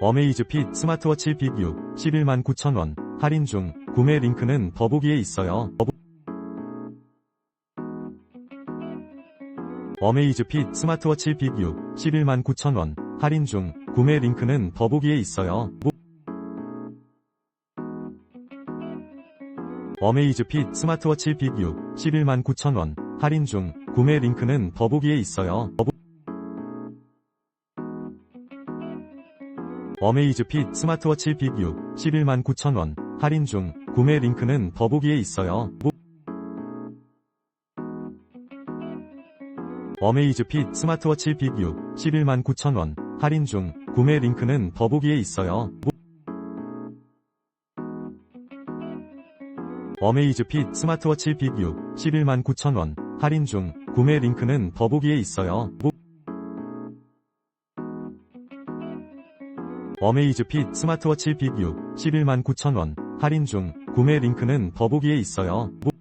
어메이즈핏 스마트워치 빅뷰 11만 9천원 할인 중 구매 링크는 더보기에 있어요. 어메이즈핏 스마트워치 빅뷰 11만 9천원 할인 중 구매 링크는 더보기에 있어요. 무- 어메이즈핏 스마트워치 빅뷰 11만 9천원 할인 중 구매 링크는 더보기에 있어요. 어메이즈핏 스마트워치 빅뷰 11만 9천원 할인 중 구매 링크는 더보기에 있어요. 무- 어메이즈핏 스마트워치 빅뷰 11만 9천원 할인 중 구매 링크는 더보기에 있어요. 무- 어메이즈핏 스마트워치 빅뷰 11만 9천원 할인 중 구매 링크는 더보기에 있어요. 어메이즈핏 스마트워치 빅뷰 11만 9천원 할인 중 구매 링크는 더보기에 있어요. 무-